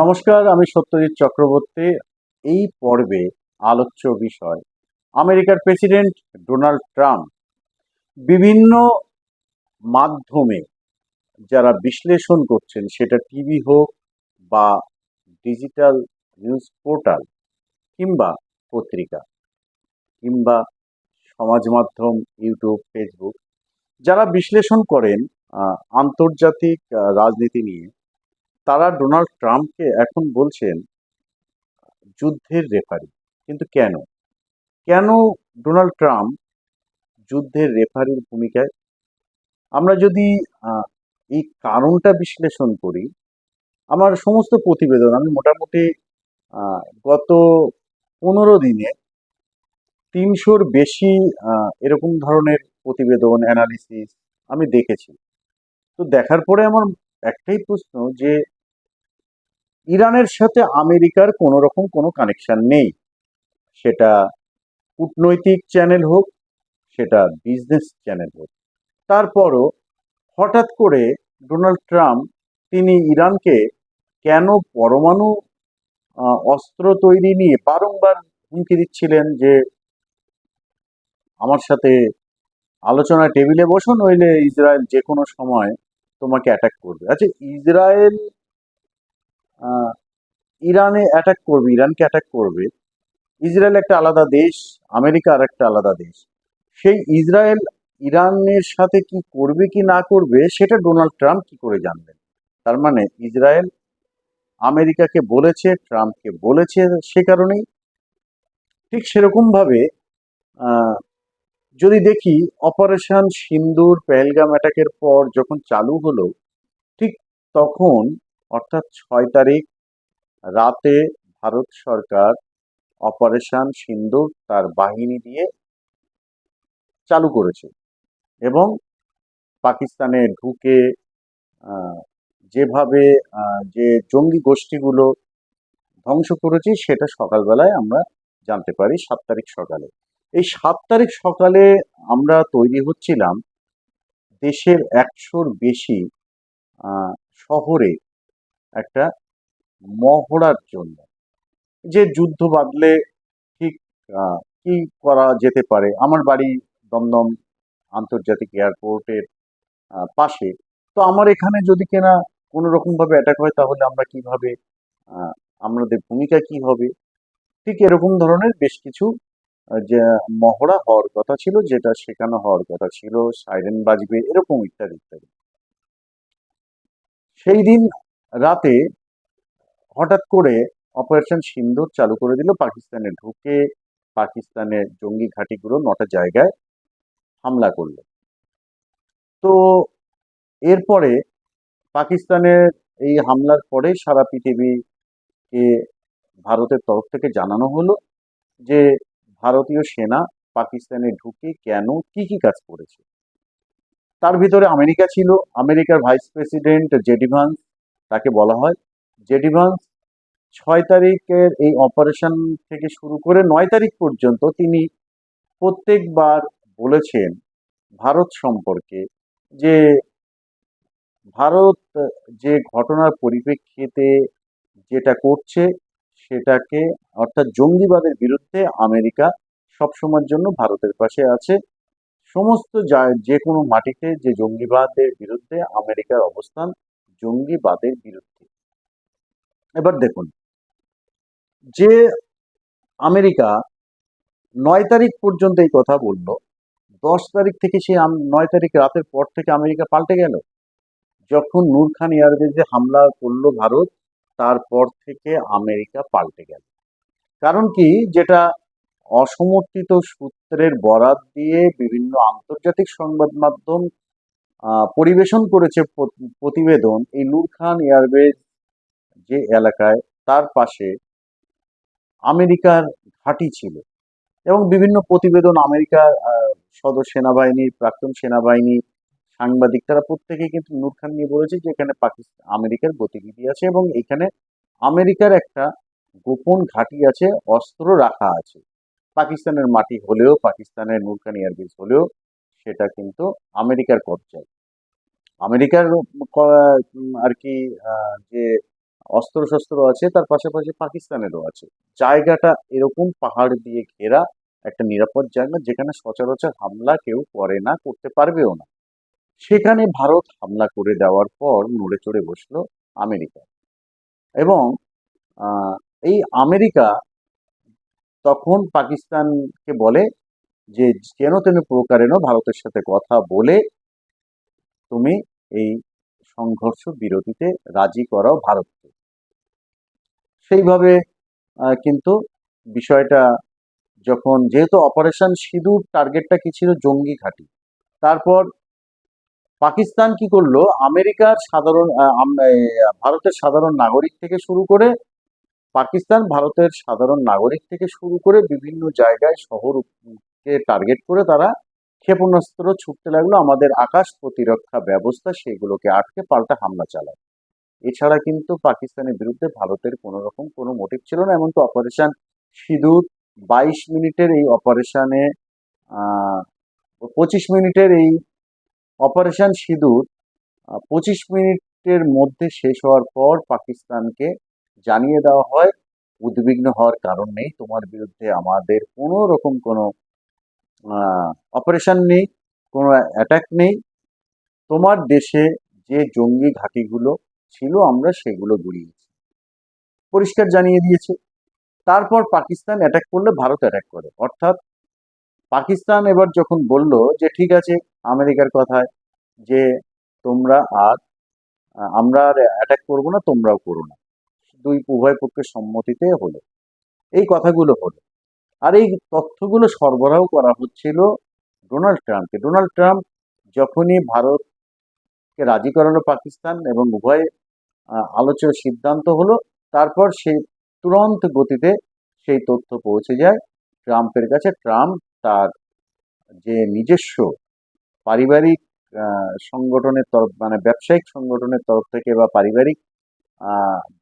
নমস্কার, আমি সত্যজিৎ চক্রবর্তী। এই পর্বে আলোচ্য বিষয়, আমেরিকার প্রেসিডেন্ট ডোনাল্ড ট্রাম্প বিভিন্ন মাধ্যমে যারা বিশ্লেষণ করছেন, সেটা টিভি হোক বা ডিজিটাল নিউজ পোর্টাল কিংবা পত্রিকা কিংবা সমাজ মাধ্যম ইউটিউব, ফেসবুক, যারা বিশ্লেষণ করেন আন্তর্জাতিক রাজনীতি নিয়ে তারা ডোনাল্ড ট্রাম্পকে এখন বলছেন, যুদ্ধের রেফারি। কিন্তু কেন? কেন ডোনাল্ড ট্রাম্প যুদ্ধের রেফারির ভূমিকায়? আমরা যদি এই কারণটা বিশ্লেষণ করি, আমার সমস্ত প্রতিবেদন, আমি মোটামুটি গত পনেরো দিনে তিনশোর বেশি এরকম ধরনের প্রতিবেদন, অ্যানালিসিস আমি দেখেছি। তো দেখার পরে আমার একটাই প্রশ্ন যে ইরানের সাথে আমেরিকার কোনো রকম কোনো কানেকশন নেই। সেটা কূটনৈতিক চ্যানেল হোক, সেটা বিজনেস চ্যানেল হোক। তারপরও হঠাৎ করে ডোনাল্ড ট্রাম্প, তিনি ইরানকে কেন পরমাণু অস্ত্র তৈরি নিয়ে বারংবার হুমকি দিচ্ছিলেন যে, আমার সাথে আলোচনা টেবিলে বসো, নইলে ইসরায়েল যে কোনো সময় তোমাকে অ্যাটাক করবে। আচ্ছা ইসরায়েল ইরানে অ্যাটাক করবে, ইরানকে অ্যাটাক করবে। ইসরায়েল একটা আলাদা দেশ, আমেরিকা আর একটা আলাদা দেশ। সেই ইসরায়েল ইরানের সাথে কি করবে কি না করবে, সেটা ডোনাল্ড ট্রাম্প কি করে জানবেন? তার মানে ইসরায়েল আমেরিকাকে বলেছে, ট্রাম্পকে বলেছে সে কারণেই। ঠিক সেরকমভাবে যদি দেখি অপারেশন সিন্দুর, পেহেলগাম অ্যাটাকের পর যখন চালু হলো, ঠিক তখন অর্থাৎ ছয় তারিখ রাতে ভারত সরকার অপারেশন সিন্দুর তার বাহিনী দিয়ে চালু করেছে এবং পাকিস্তানে ঢুকে যেভাবে যে জঙ্গি গোষ্ঠীগুলো ধ্বংস করেছে সেটা সকালবেলায় আমরা জানতে পারি সাত তারিখ সকালে। এই সাত তারিখ সকালে আমরা তৈরি হচ্ছিলাম দেশের একশোর বেশি শহরে একটা মহড়ার জন্য। যে যুদ্ধ বাঁধলে ঠিক কি করা যেতে পারে? আমার বাড়ি দমদম আন্তর্জাতিক এয়ারপোর্টের পাশে। তো আমার এখানে যদি কেনা কোনো রকম ভাবে অ্যাটাক হয়, তাহলে আমরা কীভাবে আমাদের ভূমিকা কি হবে? ঠিক এরকম ধরনের বেশ কিছু যে, মহড়া হওয়ার কথা ছিল, যেটা শেখানো হওয়ার কথা ছিল সাইরেন বাজবে, এরকম ইত্যাদি ইত্যাদি। সেই দিন রাতে হঠাৎ করে অপারেশন সিন্দুর চালু করে দিল। পাকিস্তানে ঢুকে পাকিস্তানের জঙ্গি ঘাঁটিগুলো নটা জায়গায় হামলা করল। তো এরপরে পাকিস্তানের এই হামলার পরে সারা পৃথিবীকে ভারতের তরফ থেকে জানানো হলো যে ভারতীয় সেনা পাকিস্তানে ঢুকে কেন, কি কি কাজ করেছে। তার ভিতরে আমেরিকা ছিল। আমেরিকার ভাইস প্রেসিডেন্ট জেডি ভান্স তাকে বলা হয় জেডি ভান্স ছয় তারিখের এই অপারেশন থেকে শুরু করে নয় তারিখ পর্যন্ত তিনি প্রত্যেকবার বলেছেন ভারত সম্পর্কে যে ভারত যে ঘটনার পরিপ্রেক্ষিতে যেটা করছে সেটাকে অর্থাৎ জঙ্গিবাদের বিরুদ্ধে আমেরিকা সবসময়ের জন্য ভারতের পাশে আছে। সমস্ত যে কোনো মাটিতে যে জঙ্গিবাদের বিরুদ্ধে আমেরিকার অবস্থান জঙ্গিবাদের বিরুদ্ধে। এবার দেখুন, যে আমেরিকা নয় তারিখ পর্যন্ত এই কথা বলল, দশ তারিখ থেকে সে নয় তারিখ রাতের পর থেকে আমেরিকা পাল্টে গেল। যখন নূর খান এয়ারবেজে হামলা করল ভারত, তারপর থেকে আমেরিকা পাল্টে গেল। কারণ কি? যেটা অসমর্থিত সূত্রের বরাত দিয়ে বিভিন্ন আন্তর্জাতিক সংবাদ মাধ্যম পরিবেশন করেছে প্রতিবেদন এই নূর খান এয়ারবেজ যে এলাকায় তার পাশে আমেরিকার ঘাঁটি ছিল এবং বিভিন্ন প্রতিবেদন আমেরিকার সদর সেনাবাহিনী প্রাক্তন সেনাবাহিনী, সাংবাদিক, তারা প্রত্যেকেই কিন্তু নূর খান নিয়ে বলেছে যে এখানে পাকিস্তান আমেরিকার গতিবিধি আছে এবং এখানে আমেরিকার একটা গোপন ঘাঁটি আছে, অস্ত্র রাখা আছে। পাকিস্তানের মাটি হলেও, পাকিস্তানের নূর খান এয়ারবেস হলেও, সেটা কিন্তু আমেরিকার কবজায়। আমেরিকার আর কি যে অস্ত্রশস্ত্র আছে, তার পাশাপাশি পাকিস্তানেরও আছে। জায়গাটা এরকম পাহাড় দিয়ে ঘেরা একটা নিরাপদ জায়গা, যেখানে সচরাচর হামলা কেউ করে না, করতে পারবেও না। সেখানে ভারত হামলা করে দেওয়ার পর নড়ে চড়ে বসল আমেরিকা। এবং এই আমেরিকা তখন পাকিস্তানকে বলে যে, কেন তেন প্রকারেণ ভারতের সাথে কথা বলে তুমি এই সংঘর্ষ বিরতিতে রাজি করাও ভারতকে। সেইভাবে কিন্তু বিষয়টা যখন, যেহেতু অপারেশন সিঁদুর টার্গেটটা কি ছিল জঙ্গি ঘাঁটি, তারপর পাকিস্তান কি করল? আমেরিকার সাধারণ ভারতের সাধারণ নাগরিক থেকে শুরু করে পাকিস্তান ভারতের সাধারণ নাগরিক থেকে শুরু করে বিভিন্ন জায়গায় শহরকে টার্গেট করে তারা ক্ষেপণাস্ত্র ছুটতে লাগল, আমাদের আকাশ প্রতিরক্ষা ব্যবস্থা সেগুলোকে আটকে পাল্টা হামলা চালায়। এছাড়া কিন্তু পাকিস্তানের বিরুদ্ধে ভারতের কোনো রকম কোনো মোটিভ ছিল না, এমনকি অপারেশন সিঁদুর বাইশ মিনিটের এই অপারেশনে পঁচিশ মিনিটের এই অপারেশন সিঁদুর পঁচিশ মিনিটের মধ্যে শেষ হওয়ার পর পাকিস্তানকে জানিয়ে দেওয়া হয়, উদ্বিগ্ন হওয়ার কারণ নেই, তোমার বিরুদ্ধে আমাদের কোনো রকম কোনো অপারেশন নেই, কোনো অ্যাটাক নেই। তোমার দেশে যে জঙ্গি ঘাঁটিগুলো ছিল, আমরা সেগুলো গুড়িয়েছি। পরিষ্কার জানিয়ে দিয়েছে। তারপর পাকিস্তান অ্যাটাক করলে ভারত অ্যাটাক করে। অর্থাৎ পাকিস্তান এবার যখন বলল যে, ঠিক আছে, আমেরিকার কথায় যে তোমরা আর, আমরা আর অ্যাটাক করব না, তোমরাও করো না। দুই উভয় পক্ষের সম্মতিতে হলো। এই কথাগুলো হলো। আর এই তথ্যগুলো সরবরাহ করা হচ্ছিল ডোনাল্ড ট্রাম্পকে। ডোনাল্ড ট্রাম্প যখনই ভারতকে রাজি করানো পাকিস্তান এবং উভয় আহ, আলোচ্য সিদ্ধান্ত হলো তারপর সেই তুরন্ত গতিতে সেই তথ্য পৌঁছে যায়। ট্রাম্পের কাছে ট্রাম্প তার যে নিজস্ব পারিবারিক সংগঠনের তরফ মানে ব্যবসায়িক সংগঠনের তরফ থেকে বা পারিবারিক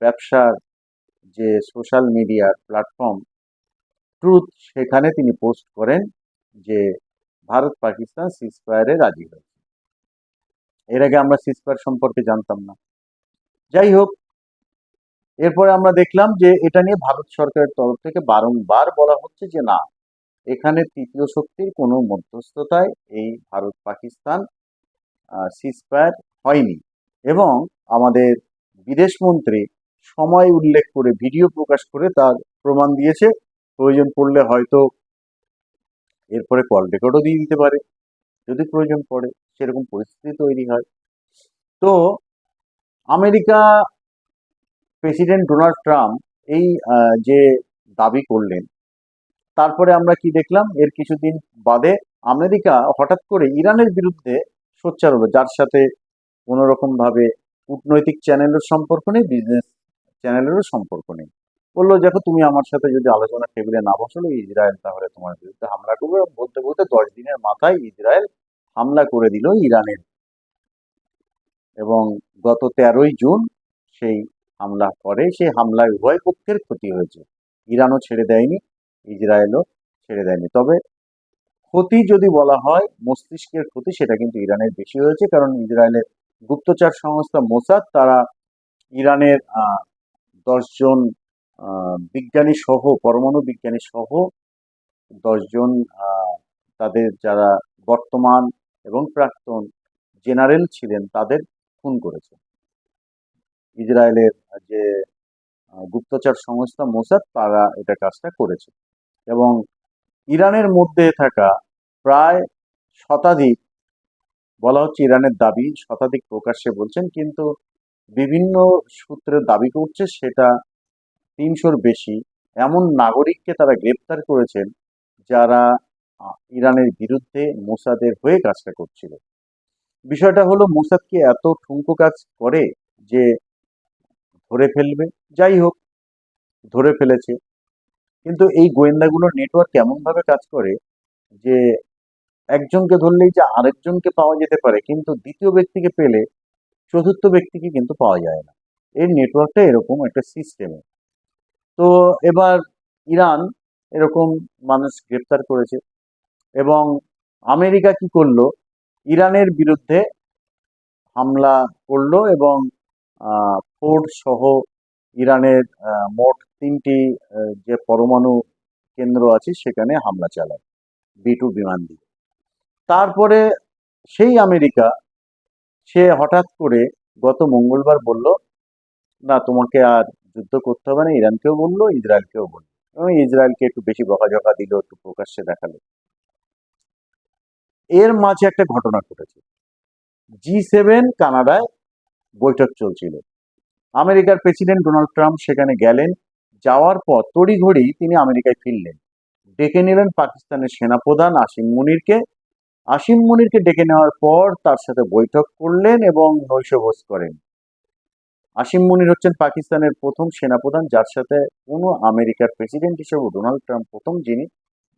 ব্যবসার যে সোশ্যাল মিডিয়ার প্ল্যাটফর্ম ট্রুথ সেখানে তিনি পোস্ট করেন যে ভারত পাকিস্তান সিজফায়ারে রাজি হয়েছে। এর আগে আমরা সিজফায়ার সম্পর্কে জানতাম না। যাই হোক, এরপরে আমরা দেখলাম যে এটা নিয়ে ভারত সরকারের তরফ থেকে বারংবার বলা হচ্ছে যে না, এখানে তৃতীয় শক্তির কোনো মধ্যস্থতায় এই ভারত পাকিস্তান সিজফায়ার হয়নি এবং আমাদের বিদেশমন্ত্রী সময় উল্লেখ করে, ভিডিও প্রকাশ করে তার প্রমাণ দিয়েছে। প্রয়োজন পড়লে হয়তো এরপরে কল রেকর্ডও দিয়ে দিতে পারে। যদি প্রয়োজন পড়ে, সেরকম পরিস্থিতি তৈরি হয়। তো, আমেরিকা প্রেসিডেন্ট ডোনাল্ড ট্রাম্প এই যে দাবি করলেন, তারপরে আমরা কি দেখলাম? এর কিছুদিন বাদে আমেরিকা হঠাৎ করে ইরানের বিরুদ্ধে সোচ্চার হলো, যার সাথে কোনোরকমভাবে কূটনৈতিক চ্যানেলের সম্পর্ক নেই বিজনেস চ্যানেলেরও সম্পর্ক নেই। বলল দেখো তুমি আমার সাথে যদি আলোচনা টেবিলে না বসল ইসরায়েল তাহলে তোমার বিরুদ্ধে হামলা করবে। বলতে বলতে দশ দিনের মাথায় ইসরায়েল হামলা করে দিল ইরানের। এবং গত তেরোই জুন সেই হামলা করে সেই হামলায় উভয় পক্ষের ক্ষতি হয়েছে। ইরানও ছেড়ে দেয়নি ইসরায়েলও ছেড়ে দেয়নি। তবে ক্ষতি যদি বলা হয় মস্তিষ্কের ক্ষতি সেটা কিন্তু ইরানের বেশি হয়েছে কারণ ইসরায়েলের গুপ্তচর সংস্থা মোসাদ তারা ইরানের আহ, দশজন বিজ্ঞানী সহ, পরমাণু বিজ্ঞানী সহ দশজন তাদের যারা বর্তমান এবং প্রাক্তন জেনারেল ছিলেন, তাদের খুন করেছে। ইসরায়েলের যে গুপ্তচর সংস্থা মোসাদ, তারা এটা কাজটা করেছে। এবং ইরানের মধ্যে থাকা প্রায় শতাধিক, বলা হচ্ছে ইরানের দাবি, শতাধিক প্রকাশ্যে বলছেন, কিন্তু বিভিন্ন সূত্রে দাবি করছে, সেটা তিনশোর বেশি এমন নাগরিককে তারা গ্রেপ্তার করেছেন যারা ইরানের বিরুদ্ধে মোসাদের হয়ে কাজটা করছিল। বিষয়টা হলো মোসাদ কি এত ঠুনকো কাজ করে যে ধরে ফেলবে? যাই হোক, ধরে ফেলেছে। কিন্তু এই গোয়েন্দাগুলোর নেটওয়ার্ক এমনভাবে কাজ করে যে একজনকে ধরলেই যে আরেকজনকে পাওয়া যেতে পারে, কিন্তু দ্বিতীয় ব্যক্তিকে পেলে চতুর্থ ব্যক্তিকে কিন্তু পাওয়া যায় না। এর নেটওয়ার্কটা এরকম একটা সিস্টেমে। তো এবার ইরান এরকম মানুষ গ্রেপ্তার করেছে এবং আমেরিকা কি করল? ইরানের বিরুদ্ধে হামলা করল এবং ফোর্ড সহ ইরানের মোট তিনটি যে পরমাণু কেন্দ্র আছে সেখানে হামলা চালায় বি টু বিমান দিয়ে। তারপরে সেই আমেরিকা, সে হঠাৎ করে গত মঙ্গলবার বলল, না, তোমাকে আর যুদ্ধ করতে হবে না, ইরানকেও বলল, ইসরায়েলকেও বলল। এবং ইসরায়েলকে একটু বেশি বকাঝকা দিল, একটু প্রকাশ্যে দেখাল। এর মাঝে একটা ঘটনা ঘটেছে। জি সেভেন কানাডায় বৈঠক চলছিল। আমেরিকার প্রেসিডেন্ট ডোনাল্ড ট্রাম্প সেখানে গেলেন। যাওয়ার পর তড়িঘড়ি তিনি আমেরিকায় ফিরলেন। ডেকে নিলেন পাকিস্তানের সেনাপ্রধান আসিম মুনিরকে। আসিম মুনিরকে ডেকে নেওয়ার পর তার সাথে বৈঠক করলেন এবং নৈশভোজ করেন। আসিম মুনির হচ্ছেন পাকিস্তানের প্রথম সেনাপ্রধান, যার সাথে কোনো আমেরিকার প্রেসিডেন্ট হিসেবে ডোনাল্ড ট্রাম্প প্রথম যিনি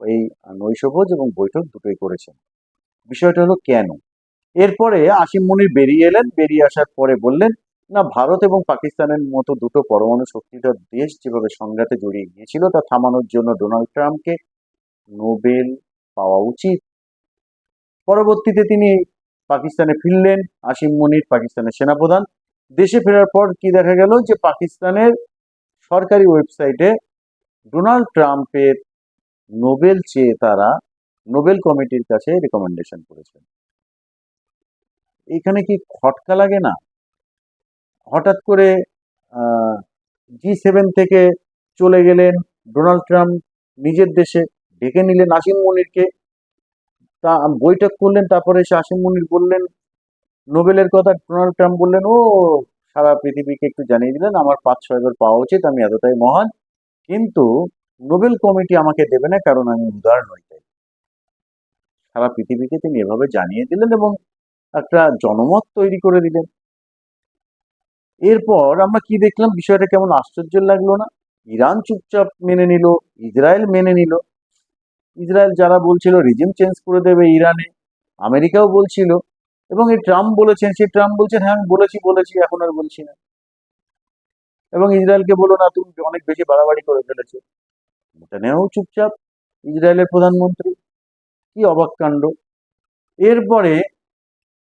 এই নৈশভোজ এবং বৈঠক দুটোই করেছেন। বিষয়টা হলো কেন? এরপরে আসিম মুনির বেরিয়ে এলেন, বেরিয়ে আসার পরে বললেন, না, ভারত এবং পাকিস্তানের মতো দুটো পরমাণু শক্তিধর দেশ যেভাবে সংঘাতে জড়িয়ে গিয়েছিল, তা থামানোর জন্য ডোনাল্ড ট্রাম্পকে নোবেল পাওয়া উচিত। পরবর্তীতে তিনি পাকিস্তানে ফিরলেন, আসিম মুনির পাকিস্তানের সেনাপ্রধান। দেশে ফেরার পর কি দেখা গেল? যে পাকিস্তানের সরকারি ওয়েবসাইটে ডোনাল্ড ট্রাম্পের নোবেল চেয়ে তারা নোবেল কমিটির কাছে রেকমেন্ডেশন করেছেন। এখানে কি খটকা লাগে না? হঠাৎ করে জি সেভেন থেকে চলে গেলেন ডোনাল্ড ট্রাম্প, নিজের দেশে ডেকে নিলেন আসিম মনিরকে। তা, বৈঠক করলেন, তারপরে এসে আসিম মনির বললেন নোবেলের কথা ডোনাল্ড ট্রাম্প বললেন, ও, সারা পৃথিবীকে একটু জানিয়ে দিলেন, আমার পাঁচ ছয়বার পাওয়া উচিত, আমি এতটাই মহান। কিন্তু নোবেল কমিটি আমাকে দেবে না, কারণ আমি উদার নই তাই। সারা পৃথিবীকে তিনি এভাবে জানিয়ে দিলেন এবং একটা জনমত তৈরি করে দিলেন। এরপর আমরা কি দেখলাম? বিষয়টা কেমন আশ্চর্য লাগল না? ইরান চুপচাপ মেনে নিল, ইসরায়েল মেনে নিল। ইসরায়েল যারা বলছিল, রিজিম চেঞ্জ করে দেবে ইরানে, আমেরিকাও বলছিল এবং এই ট্রাম্প বলেছেন, সেই ট্রাম্প বলছেন হ্যাঁ আমি বলেছি বলেছি, এখন আর বলছি না। এবং ইসরায়েলকে বলো, না, তুমি অনেক বেশি বাড়াবাড়ি করে ফেলেছো। নেও চুপচাপ, ইসরায়েলের প্রধানমন্ত্রী, কি অবাক কাণ্ড এরপরে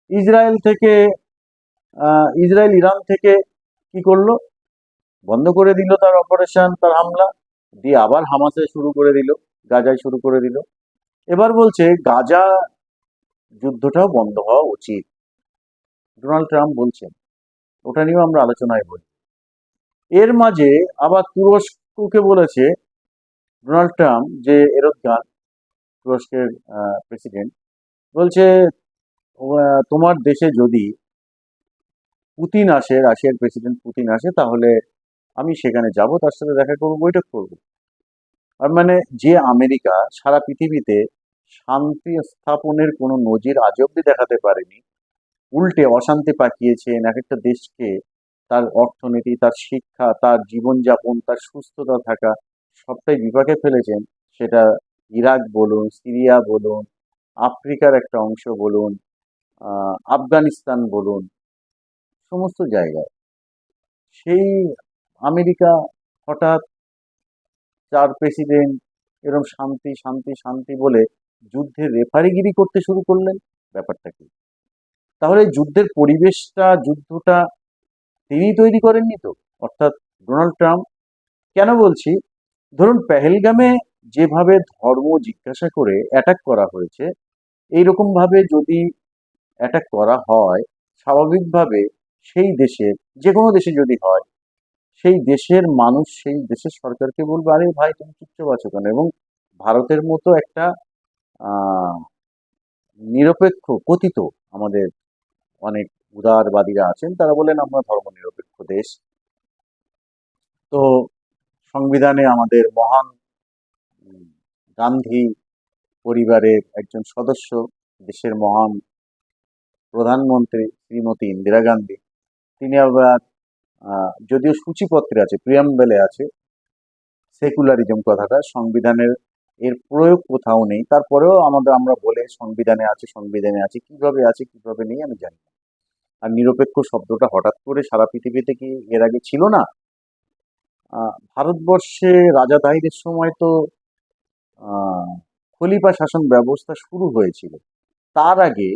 ইসরায়েল থেকে ইসরায়েল ইরান থেকে কি করল? বন্ধ করে দিল তার অপারেশন, তার হামলা, দিয়ে আবার হামাসে শুরু করে দিল, গাজায় শুরু করে দিল। এবার বলছে, গাজা যুদ্ধটাও বন্ধ হওয়া উচিত। ডোনাল্ড ট্রাম্প বলছেন, ওটা নিয়েও আমরা আলোচনায় বলি। এর মাঝে আবার তুরস্ককে বলেছে ডোনাল্ড ট্রাম্প যে এরোগান তুরস্কের প্রেসিডেন্ট, বলছে তোমার দেশে যদি পুতিন আসে, রাশিয়ার প্রেসিডেন্ট পুতিন আসে, তাহলে আমি সেখানে যাব, তার সাথে দেখা করব, বৈঠক করব। আর মানে যে আমেরিকা সারা পৃথিবীতে শান্তি স্থাপনের কোনো নজির আজ অব্দি দেখাতে পারেনি। উল্টে অশান্তি পাকিয়েছেন এক একটা দেশকে। তার অর্থনীতি, তার শিক্ষা, তার জীবনযাপন, তার সুস্থতা থাকা সবটাই বিপাকে ফেলেছেন। সেটা ইরাক বলুন, সিরিয়া বলুন, আফ্রিকার একটা অংশ বলুন আফগানিস্তান বলুন, সমস্ত জায়গায়। সেই আমেরিকা হঠাৎ চার প্রেসিডেন্ট এরকম শান্তি শান্তি শান্তি বলে যুদ্ধের রেফারিগিরি করতে শুরু করলেন, ব্যাপারটা কি? তাহলে যুদ্ধের পরিবেশটা, যুদ্ধটা তিনি তৈরি করেননি তো? অর্থাৎ ডোনাল্ড ট্রাম্প। কেন বলছি? ধরুন পেহেলগামে যেভাবে ধর্ম জিজ্ঞাসা করে অ্যাটাক করা হয়েছে এইরকম ভাবে যদি অ্যাটাক করা হয়, স্বাভাবিকভাবে সেই দেশের যে কোনো দেশে যদি হয়, সেই দেশের মানুষ, সেই দেশের সরকারকে বলবে, আরে ভাই, তুমি চুপচাপ আছো কেন? এবং ভারতের মতো একটা নিরপেক্ষ, কথিত আমাদের অনেক উদারবাদীরা আছেন, তারা বলেন, আমরা ধর্ম নিরপেক্ষ দেশ। তো সংবিধানে আমাদের মহান গান্ধী পরিবারের একজন সদস্য, দেশের মহান প্রধানমন্ত্রী শ্রীমতী ইন্দিরা গান্ধী। তিনি আবার যদিও সূচিপত্রে আছে, প্রিয়াম্বেলে আছে, সেকুলারিজম কথাটা, সংবিধানের এর প্রয়োগ কোথাও নেই। তারপরেও আমাদের, আমরা বলে সংবিধানে আছে সংবিধানে আছে, কীভাবে আছে, কীভাবে নেই, আমি জানি না। আর নিরপেক্ষ শব্দটা হঠাৎ করে সারা পৃথিবীতে কি এর আগে ছিল না। ভারতবর্ষে রাজা তাহিরের সময় তো খলিফা শাসন ব্যবস্থা শুরু হয়েছিল। তার আগে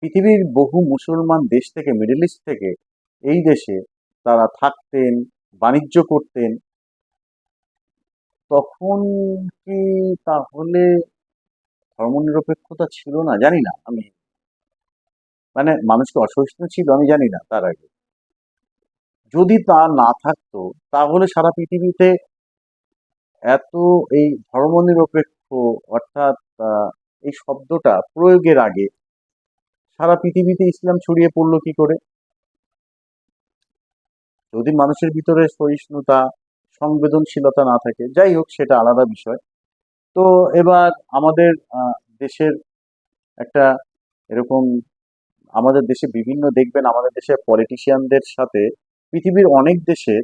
পৃথিবীর বহু মুসলমান দেশ থেকে, মিডল ইস্ট থেকে এই দেশে তারা থাকতেন, বাণিজ্য করতেন তখন কি তাহলে ধর্মনিরপেক্ষতা ছিল না? জানি না আমি। মানে মানুষকে অসহিষ্ণু ছিল, আমি জানি না তার আগে। যদি তা না থাকতো, তাহলে সারা পৃথিবীতে এত এই ধর্মনিরপেক্ষ অর্থাৎ এই শব্দটা প্রয়োগের আগে সারা পৃথিবীতে ইসলাম ছড়িয়ে পড়ল কি করে? যদি মানুষের ভিতরে সহিষ্ণুতা সংবেদনশীলতা না থাকে। যাই হোক, সেটা আলাদা বিষয়। তো এবার আমাদের দেশের একটা এরকম, আমাদের দেশে বিভিন্ন, দেখবেন আমাদের দেশের পলিটিশিয়ানদের সাথে পৃথিবীর অনেক দেশে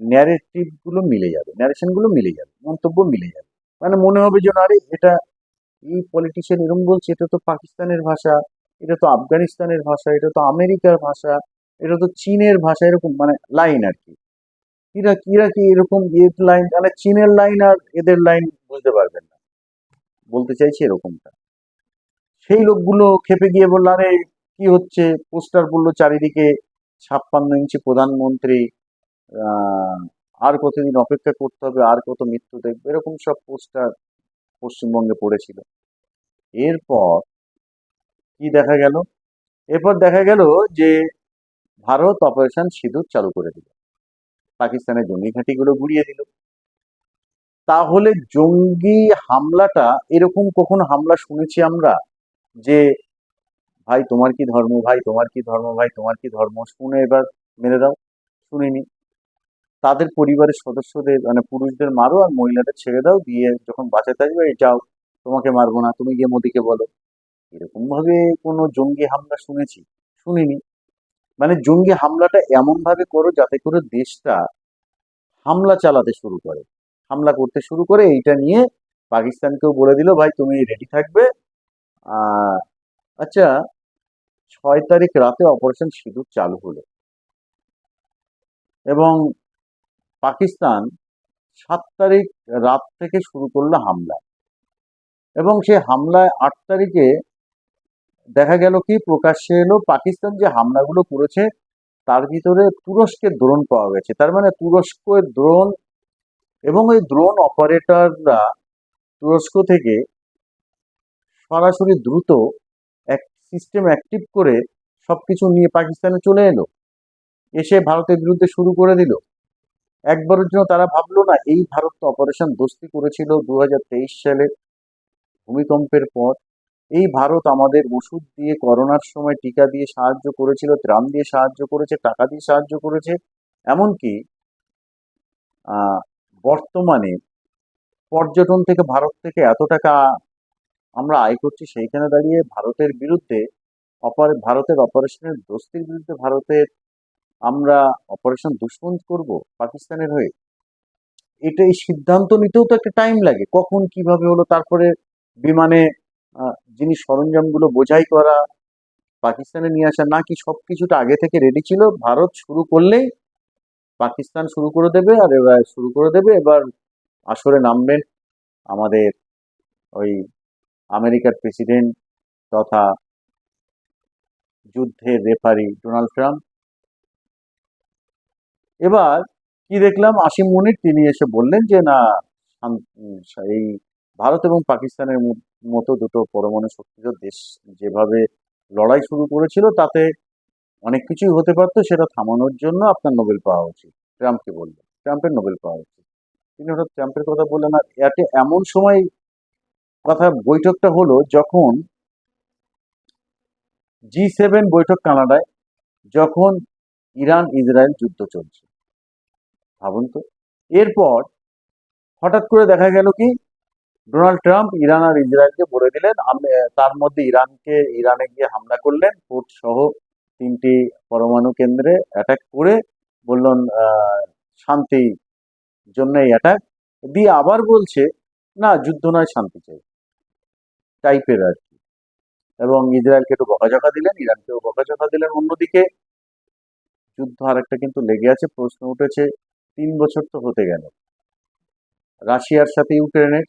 ন্যারেটিভগুলো মিলে যাবে। ন্যারেশনগুলো মিলে যাবে, মন্তব্য মিলে যাবে। মানে মনে হবে যে আরে, এটা এই পলিটিশিয়ান এরকম বলছে, এটা তো পাকিস্তানের ভাষা, এটা তো আফগানিস্তানের ভাষা, এটা তো আমেরিকার ভাষা, এটা তো চীনের ভাষা, এরকম মানে লাইন আর কি। কিরা কিরা কি এরকম ইয়ে লাইন মানে চীনের লাইন আর এদের লাইন বুঝতে পারবেন না। বলতে চাইছি এরকমটা। সেই লোকগুলো খেপে গিয়ে বলল, আরে, কি হচ্ছে? পোস্টার বলল চারিদিকে, ছাপ্পান্ন ইঞ্চি প্রধানমন্ত্রী আর কতদিন অপেক্ষা করতে হবে, আর কত মৃত্যু দেখবে, এরকম সব পোস্টার পশ্চিমবঙ্গে পড়েছিল। এরপর কি দেখা গেল? এরপর দেখা গেল যে ভারত অপারেশন সিঁদুর চালু করে দিল। পাকিস্তানের জঙ্গি ঘাঁটিগুলো গুড়িয়ে দিল। তাহলে জঙ্গি হামলাটা এরকম কখনো হামলা শুনেছি আমরা? যে, ভাই, তোমার কি ধর্ম? ভাই, তোমার কি ধর্ম? ভাই, তোমার কি ধর্ম? শুনে এবার মেরে দাও। শুনিনি। তাদের পরিবারের সদস্যদের মানে পুরুষদের মারো আর মহিলাদের ছেড়ে দাও। দিয়ে যখন বাঁচাতে আসবে, "এই যাও, তোমাকে মারবো না, তুমি গিয়ে মোদিকে বলো। এরকম ভাবে কোনো জঙ্গি হামলা শুনেছি। শুনিনি। মানে জঙ্গি হামলাটা এমন ভাবে করো যাতে করে দেশটা হামলা চালাতে শুরু করে। হামলা করতে শুরু করে এইটা নিয়ে পাকিস্তানকেও বলে দিল, ভাই, তুমি রেডি থাকবে। আচ্ছা ছয় তারিখ রাতে অপারেশন সিঁদুর চালু হলো। এবং পাকিস্তান সাত তারিখ রাত থেকে শুরু করল হামলা। এবং সে হামলায় আট তারিখে দেখা গেল কি, প্রকাশ্যে এলো, পাকিস্তান যে হামলাগুলো করেছে, তার ভিতরে তুরস্কের দ্রোণ পাওয়া গেছে। তার মানে তুরস্কের দ্রোণ এবং ওই ড্রোন অপারেটররা তুরস্ক থেকে সরাসরি দ্রুত এক সিস্টেম অ্যাক্টিভ করে সবকিছু নিয়ে পাকিস্তানে চলে এলো। এসে ভারতের বিরুদ্ধে শুরু করে দিল। একবারের জন্য তারা ভাবলো না, এই ভারত অপারেশন দোস্তি করেছিল দু সালে ভূমিকম্পের পর। এই ভারত আমাদের ওষুধ দিয়ে করোনার সময় টিকা দিয়ে সাহায্য করেছিল, ত্রাণ দিয়ে সাহায্য করেছে, টাকা দিয়ে সাহায্য করেছে। এমনকি বর্তমানে পর্যটন থেকে ভারত থেকে এত টাকা আমরা আয় করছি, সেইখানে দাঁড়িয়ে ভারতের বিরুদ্ধে অপার, ভারতের অপারেশনের দোস্তির বিরুদ্ধে ভারতের আমরা অপারেশন দুশ্মন করব পাকিস্তানের হয়ে? এটা এই সিদ্ধান্ত নিতেও তো একটা টাইম লাগে। কখন কীভাবে হলো, তারপরে বিমানে জিনিস সরঞ্জামগুলো বোঝাই করা, পাকিস্তানে নিয়ে আসা নাকি সব কিছুটা আগে থেকে রেডি ছিল, ভারত শুরু করলেই পাকিস্তান শুরু করে দেবে আর এবার শুরু করে দেবে। এবার আসরে নামবেন আমাদের ওই আমেরিকার প্রেসিডেন্ট তথা যুদ্ধের রেফারি ডোনাল্ড ট্রাম্প এবার কি দেখলাম? আসিম মুনির, তিনি এসে বললেন যে, না এই ভারত এবং পাকিস্তানের মত- দুটো পরমাণু শক্তিধর দেশ যেভাবে লড়াই শুরু করেছিল, তাতে অনেক কিছুই হতে পারতো, সেটা থামানোর জন্য আপনার নোবেল পাওয়া উচিত। ট্রাম্পকে বললেন ট্রাম্পের নোবেল পাওয়া উচিত। তিনি হঠাৎ ট্রাম্পের কথা বললেন, আর এতে এমন সময় কথা বৈঠকটা হলো যখন জি সেভেন বৈঠক কানাডায়, যখন ইরান ইসরায়েল যুদ্ধ চলছে। ভাবুন তো। এরপর হঠাৎ করে দেখা গেল কি ডোনাল্ড ট্রাম্প ইরান আর ইসরায়েলকে বলে দিলেন তার মধ্যে ইরানকে, ইরানে গিয়ে হামলা করলেন পোর্ট সহ তিনটি পরমাণু কেন্দ্রে অ্যাটাক করে বললেন শান্তি জন্য এই অ্যাটাক দিয়ে আবার বলছে, না, যুদ্ধ নয়, শান্তি চাই। টাইপের আর কি। এবং ইসরায়েলকে একটু বকাঝকা দিলেন, ইরানকেও বকাঝকা দিলেন। অন্যদিকে যুদ্ধ আরেকটা কিন্তু লেগে আছে, প্রশ্ন উঠেছে, তিন বছর তো হতে গেল। রাশিয়ার সাথে ইউক্রেনের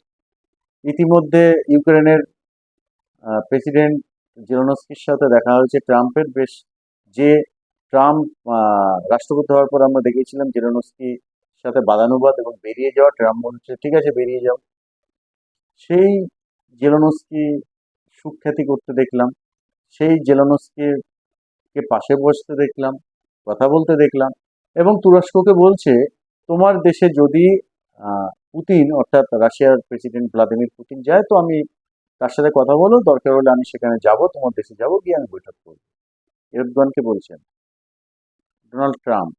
ইতিমধ্যে ইউক্রেনের প্রেসিডেন্ট জেরোনস্কির সাথে দেখা হয়েছে ট্রাম্পের। বেশ, যে ট্রাম্প রাষ্ট্রপতি হওয়ার পর আমরা দেখেছিলাম জেলেনস্কি সাথে বাদানুবাদ এবং বেরিয়ে যাওয়া। ট্রাম্প বলছে ঠিক আছে, বেরিয়ে যাও। সেই জেলেনস্কি সুখ্যাতি করতে দেখলাম, সেই জেলেনস্কি কে পাশে বসতে দেখলাম, কথা বলতে দেখলাম এবং তুরস্ককে বলছে, তোমার দেশে যদি পুতিন, অর্থাৎ রাশিয়ার প্রেসিডেন্ট ভ্লাদিমির পুতিন যায়, তো আমি তার সাথে কথা বলো দরকার হলে আমি সেখানে যাব, তোমার দেশে যাব, গিয়ে আমি বৈঠক করব। এরদোয়ানকে বলছেন, ডোনাল্ড ট্রাম্প,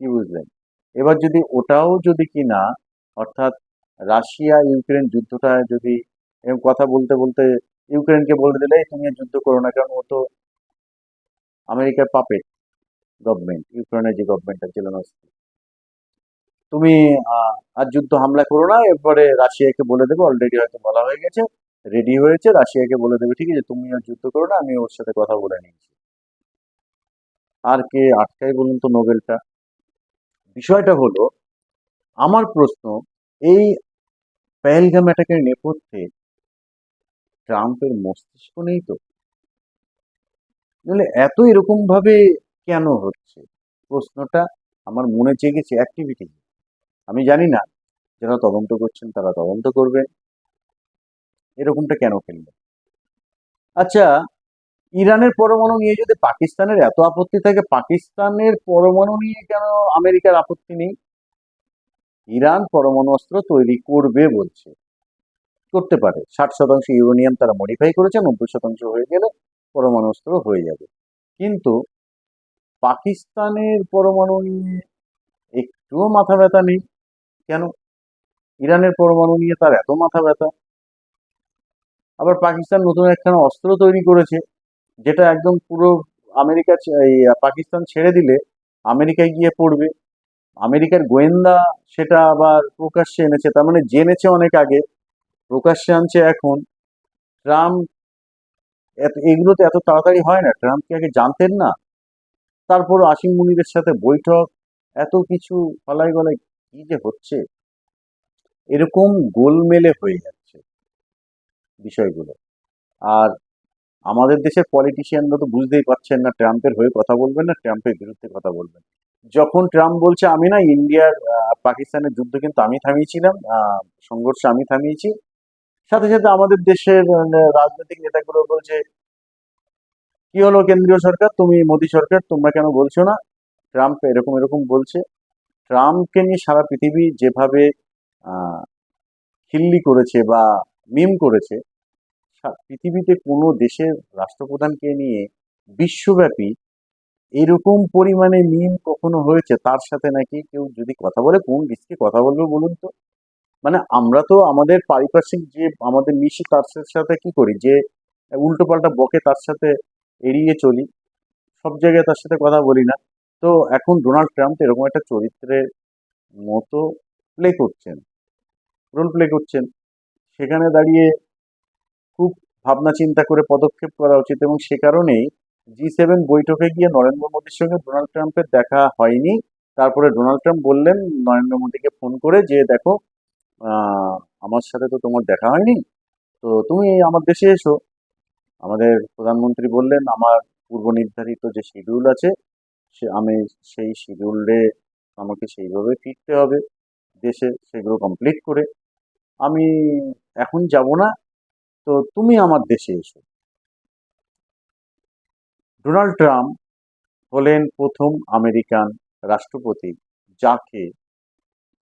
কি বুঝলেন? এবার যদি ওটাও যদি কি না, অর্থাৎ রাশিয়া ইউক্রেন যুদ্ধটা যদি এরকম কথা বলতে বলতে ইউক্রেনকে বলে দিলে তুমি যুদ্ধ করো না কারণ ও তো আমেরিকার পাপেট গভর্নমেন্ট, ইউক্রেনের যে গভর্নমেন্ট আছে জেলেনস্কি। তুমি আর যুদ্ধ হামলা করো না, এরপরে রাশিয়াকে বলে দেবে অলরেডি হয়তো বলা হয়ে গেছে রেডি হয়েছে, রাশিয়াকে বলে দেবে, ঠিক আছে, তুমি আর যুদ্ধ করো না, আমি ওর সাথে কথা বলে নিয়েছি আর কে আটকাই বলুন তো নোবেলটা? বিষয়টা হলো, আমার প্রশ্ন, এই পেহেলগাম অ্যাটাকের নেপথ্যে ট্রাম্পের মস্তিষ্ক নেই তো? এত এরকম ভাবে কেন হচ্ছে? প্রশ্নটা আমার মনে জেগেছে অ্যাক্টিভিটি আমি জানি না যারা তদন্ত করছেন তারা তদন্ত করবেন। এরকমটা কেন ফেললেন আচ্ছা ইরানের পরমাণু নিয়ে যদি পাকিস্তানের এত আপত্তি থাকে, পাকিস্তানের পরমাণু নিয়ে কেন আমেরিকার আপত্তি নেই? ইরান পরমাণু অস্ত্র তৈরি করবে বলছে। করতে পারে। ষাট শতাংশ ইউরেনিয়াম তারা মডিফাই করেছে, নব্বই শতাংশ হয়ে গেলে পরমাণু অস্ত্র হয়ে যাবে। কিন্তু পাকিস্তানের পরমাণু নিয়ে একটুও মাথা ব্যথা নেই। কেন? ইরানের পরমাণু নিয়ে তার এত মাথা ব্যথা। আবার পাকিস্তান নতুন একখানা অস্ত্র তৈরি করেছে, যেটা একদম পুরো আমেরিকা পাকিস্তান ছেড়ে দিলে আমেরিকায় গিয়ে পড়বে। আমেরিকার গোয়েন্দা সেটা আবার প্রকাশ্যে এনেছে, তার মানে জেনেছে অনেক আগে। প্রকাশ্যে আনছে এখন। ট্রাম্প এগুলো তো এত তাড়াতাড়ি হয় না, ট্রাম্প কি আগে জানতেন না? তারপর আসিম মুনিরের সাথে বৈঠক, এত কিছু ফলাই গলায় কি যে হচ্ছে? এরকম গোলমেলে হয়ে যাচ্ছে বিষয়গুলো। আর আমাদের দেশের পলিটিশিয়ানরা তো বুঝতেই পারছেন না, ট্রাম্পের হয়ে কথা বলবেন না, ট্রাম্পের বিরুদ্ধে কথা বলবেন। যখন ট্রাম্প বলছে, আমি না ইন্ডিয়ার পাকিস্তানের যুদ্ধ কিন্তু আমি থামিয়েছিলাম সংঘর্ষ আমি থামিয়েছি। সাথে সাথে আমাদের দেশের রাজনৈতিক নেতাগুলো বলছে, কি হলো কেন্দ্রীয় সরকার? তুমি মোদী সরকার, তোমরা কেন বলছো না? ট্রাম্প এরকম এরকম বলছে। ট্রাম্পকে নিয়ে সারা পৃথিবী যেভাবে খিল্লি করেছে বা মিম করেছে পৃথিবীতে কোনো দেশের রাষ্ট্রপ্রধানকে নিয়ে বিশ্বব্যাপী এরকম পরিমাণে মিম কখনো হয়েছে, তার সাথে নাকি কেউ যদি কথা বলে, কোন দেশকে কথা বলবে বলুন তো? মানে আমরা তো আমাদের পারিপার্শ্বিক যে আমাদের মিশি তার সাথে কি করি? যে উল্টো পাল্টা বকে তার সাথে এড়িয়ে চলি, সব জায়গায় তার সাথে কথা বলি না। তো এখন ডোনাল্ড ট্রাম্প এরকম একটা চরিত্রের মতো প্লে করছেন রোল প্লে করছেন। সেখানে দাঁড়িয়ে খুব ভাবনা চিন্তা করে পদক্ষেপ করা উচিত এবং সে কারণেই জি সেভেন বৈঠকে গিয়ে নরেন্দ্র মোদীর সঙ্গে ডোনাল্ড ট্রাম্পের দেখা হয়নি। তারপরে ডোনাল্ড ট্রাম্প বললেন, নরেন্দ্র মোদীকে ফোন করে যে, দেখো আমার সাথে তো তোমার দেখা হয়নি। তো তুমি আমার দেশে এসো। আমাদের প্রধানমন্ত্রী বললেন, আমার পূর্ব নির্ধারিত যে শিডিউল আছে সে, আমি সেই শিডিউলে আমাকে সেইভাবে ফিরতে হবে। দেশে সেগুলো কমপ্লিট করে। আমি এখন যাব না, তো তুমি আমার দেশে এসো। ডোনাল্ড ট্রাম্প হলেন প্রথম আমেরিকান রাষ্ট্রপতি, যাকে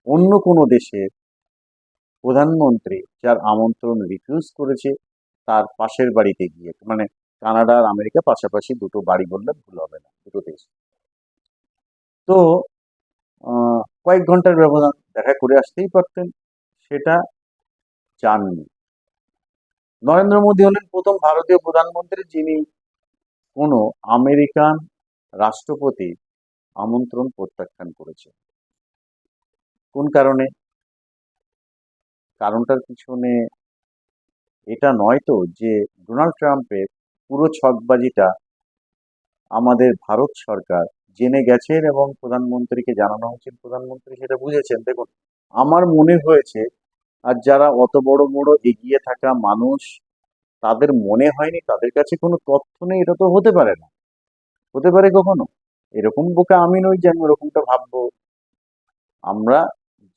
অন্য কোনো দেশের প্রধানমন্ত্রী যার আমন্ত্রণ রিফিউজ করেছে, তার পাশের বাড়িতে গিয়ে মানে কানাডা আর আমেরিকা পাশাপাশি দুটো বাড়ি বললে ভুল হবে না, দুটো দেশ। তো কয়েক ঘণ্টার ব্যবধান দেখা করে আসতেই পারতেন, সেটা চাননি নরেন্দ্র মোদী হলেন প্রথম ভারতীয় প্রধানমন্ত্রী, যিনি কোনো আমেরিকান রাষ্ট্রপতি আমন্ত্রণ প্রত্যাখ্যান করেছে কোন কারণে? কারণটার পিছনে এটা নয় তো, যে ডোনাল্ড ট্রাম্পের পুরো ছকবাজিটা আমাদের ভারত সরকার জেনে গেছেন এবং প্রধানমন্ত্রীকে জানানো হয়েছে, প্রধানমন্ত্রী সেটা বুঝেছেন। দেখুন, আমার মনে হয়েছে, আর যারা অত বড় বড় এগিয়ে থাকা মানুষ, তাদের মনে হয়নি, তাদের কাছে কোনো তথ্য নেই, এটা তো হতে পারে না। হতে পারে কখনো? এরকম বোকা আমি নই যে আমি ওরকমটা ভাববো। আমরা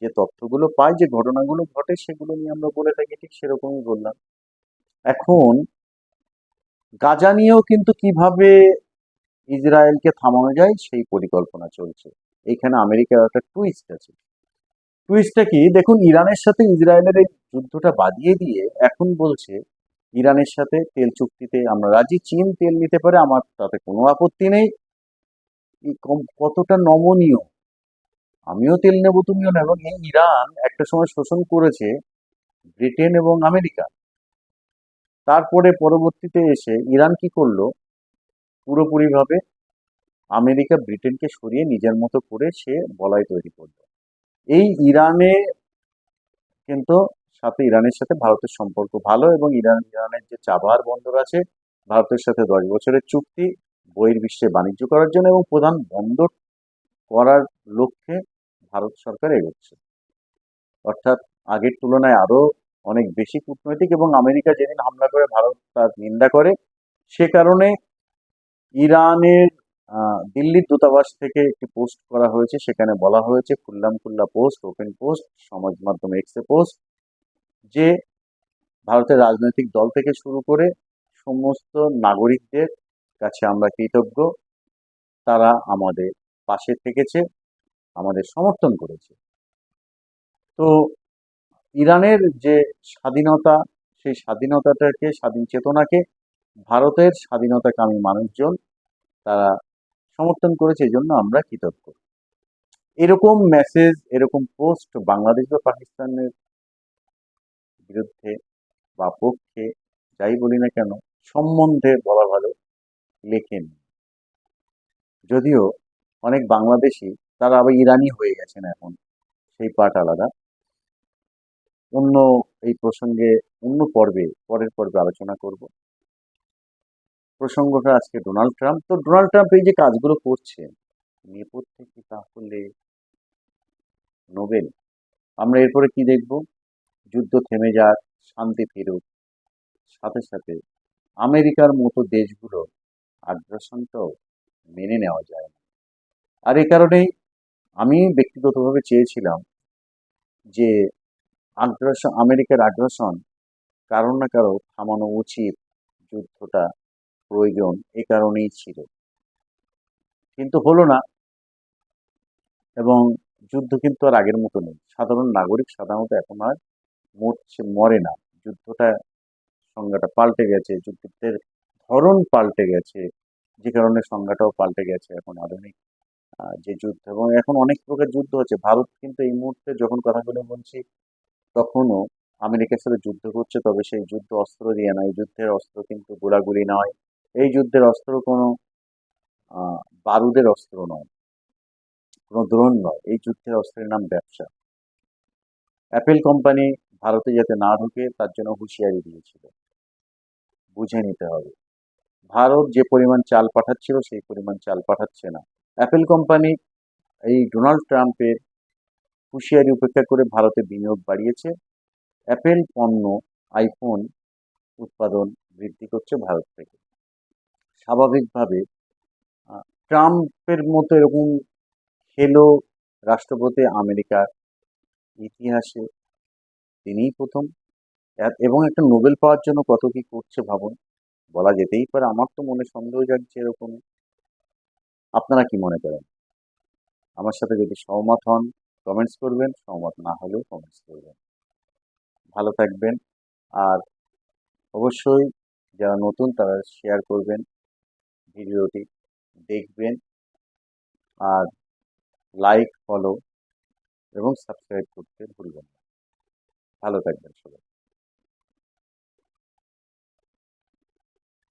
যে তথ্যগুলো পাই, যে ঘটনাগুলো ঘটে, সেগুলো নিয়ে আমরা বলে থাকি, ঠিক সেরকমই বললাম। এখন, গাজা নিয়েও কিন্তু কীভাবে ইসরায়েলকে থামানো যায়, সেই পরিকল্পনা চলছে। এখানে আমেরিকার একটা টুইস্ট আছে। টুইস্টটা কি? দেখুন, ইরানের সাথে ইসরায়েলের এই যুদ্ধটা বাদিয়ে দিয়ে এখন বলছে, ইরানের সাথে তেল চুক্তিতে আমরা রাজি, চীন তেল নিতে পারে, আমার তাতে কোনো আপত্তি নেই। কতটা নমনীয়। আমিও তেল নেব, তুমিও নেব। এই ইরান একটা সময় শোষণ করেছে ব্রিটেন এবং আমেরিকা। তারপরে পরবর্তীতে এসে ইরান কি করল? পুরোপুরিভাবে আমেরিকা ব্রিটেনকে সরিয়ে নিজের মতো করে সে বলয় তৈরি করল। এই ইরানে কিন্তু সাথে, ইরানের সাথে ভারতের সম্পর্ক ভালো এবং ইরান, ইরানের যে চাবাহার বন্দর আছে, ভারতের সাথে দশ বছরের চুক্তি, বহির্বিশ্বে বাণিজ্য করার জন্য এবং প্রধান বন্দর করার লক্ষ্যে ভারত সরকার এগোচ্ছে। অর্থাৎ আগের তুলনায় আরও অনেক বেশি কূটনৈতিক এবং আমেরিকা যেদিন হামলা করে, ভারত তার নিন্দা করে, সে কারণে ইরানের দিল্লির দূতাবাস থেকে একটি পোস্ট করা হয়েছে। সেখানে বলা হয়েছে, খুল্লাম খুল্লা পোস্ট, ওপেন পোস্ট, সমাজ মাধ্যম এক্সে পোস্ট, যে ভারতের রাজনৈতিক দল থেকে শুরু করে সমস্ত নাগরিকদের কাছে আমরা কৃতজ্ঞ। তারা আমাদের পাশে থেকেছে, আমাদের সমর্থন করেছে। তো ইরানের যে স্বাধীনতা, সেই স্বাধীনতাটাকে, স্বাধীন চেতনাকে ভারতের স্বাধীনতাকামী মানুষজন তারা সমর্থন করেছে, এই জন্য আমরা কৃতজ্ঞ। এরকম মেসেজ এরকম পোস্ট বাংলাদেশ বা পাকিস্তানের বিরুদ্ধে বা পক্ষে যাই বলি না কেন, সম্বন্ধে বলা ভালো লেখেন। যদিও অনেক বাংলাদেশি, তারা আবার ইরানি হয়ে গেছেন এখন, সেই পার্ট আলাদা। অন্য এই প্রসঙ্গে অন্য পর্বে, পরের পর্বে আলোচনা করব। প্রসঙ্গটা আজকে ডোনাল্ড ট্রাম্প। তো ডোনাল্ড ট্রাম্প এই যে কাজগুলো করছে, নেপথ্যে কি তাহলে নোবেল? আমরা এরপরে কি দেখব? যুদ্ধ থেমে যাক, শান্তি ফিরুক। সাথে সাথে আমেরিকার মতো দেশগুলো আগ্রাসনটাও মেনে নেওয়া যায় না। আর এই কারণেই আমি ব্যক্তিগতভাবে চেয়েছিলাম যে আগ্রাসন, আমেরিকার আগ্রাসন কারও না কারও থামানো উচিত যুদ্ধটা প্রয়োজন এ কারণেই ছিল। কিন্তু হলো না এবং যুদ্ধ কিন্তু আর আগের মতো নেই। সাধারণ নাগরিক সাধারণত এখন আর মরছে, মরে না। যুদ্ধটা সংজ্ঞাটা পাল্টে গেছে, যুদ্ধের ধরন পাল্টে গেছে, যে কারণে সংজ্ঞাটাও পাল্টে গেছে এখন আধুনিক যে যুদ্ধ। এবং এখন অনেক প্রকার যুদ্ধ হচ্ছে ভারত কিন্তু এই মুহূর্তে যখন কথাগুলো বলছি, তখনও আমেরিকার সাথে যুদ্ধ করছে, তবে সেই যুদ্ধ অস্ত্র দিয়ে নয়। যুদ্ধের অস্ত্র কিন্তু গোলাগুলি নয়। এই যুদ্ধের অস্ত্র কোনো বারুদের অস্ত্র নয়। কোনো দ্রোণ নয়। এই যুদ্ধের অস্ত্রের নাম ব্যবসা। অ্যাপেল কোম্পানি ভারতে যাতে না ঢুকে, তার জন্য হুঁশিয়ারি দিয়েছিল। বুঝে নিতে হবে। ভারত যে পরিমাণ চাল পাঠাচ্ছিল, সেই পরিমাণ চাল পাঠাচ্ছে না। অ্যাপেল কোম্পানি এই ডোনাল্ড ট্রাম্পের হুঁশিয়ারি উপেক্ষা করে ভারতে বিনিয়োগ বাড়িয়েছে। অ্যাপেল পণ্য আইফোন উৎপাদন বৃদ্ধি করছে ভারত থেকে। স্বাভাবিকভাবে ট্রাম্পের মতো এরকম খেলো রাষ্ট্রপতি আমেরিকার ইতিহাসে, তিনিই প্রথম। এবং একটা নোবেল পাওয়ার জন্য কত কি করছে ভাবুন? বলা যেতেই পারে, আমার তো মনে সন্দেহ জাগছে এরকম। আপনারা কি মনে করেন? আমার সাথে যদি সহমত হন কমেন্টস করবেন, সহমত না হলেও কমেন্টস করবেন। ভালো থাকবেন, আর অবশ্যই যারা নতুন তারা শেয়ার করবেন। ভিডিওটি দেখবেন আর লাইক ফলো এবং সাবস্ক্রাইব করতে ভুলবেন না। ভালো থাকবেন সবাই।